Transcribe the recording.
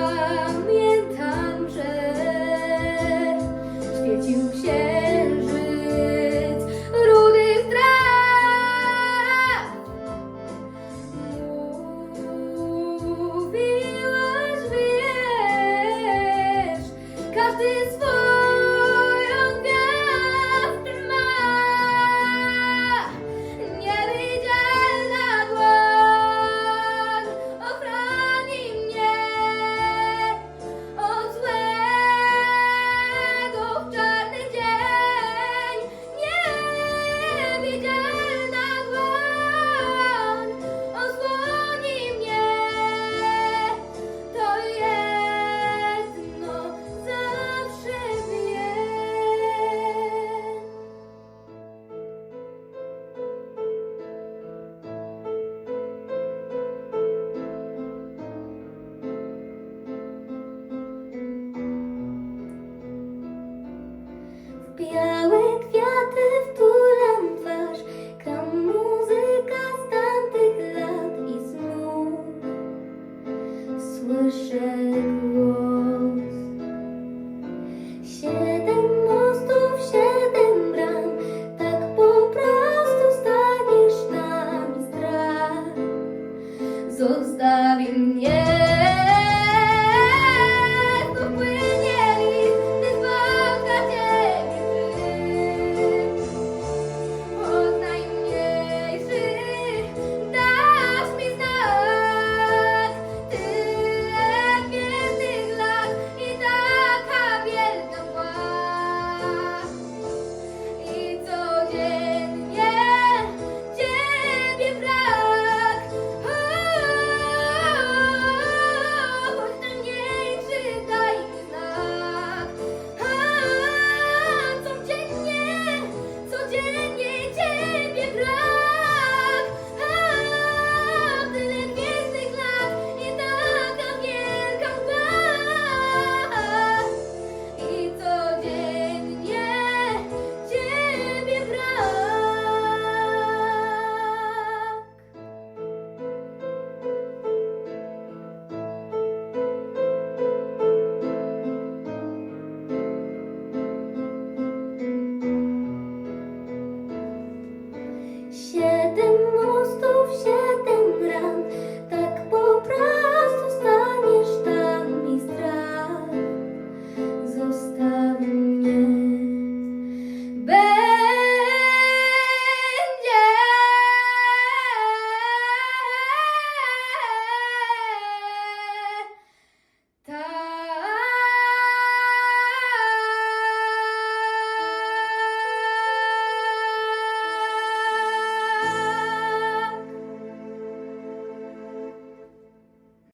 Pamiętam, że Białe kwiaty wtulam twarz, gram muzyka z tamtych lat i znów słyszę głos. Siedem mostów, siedem bram, tak po prostu staniesz tam strach. Zostawi mnie.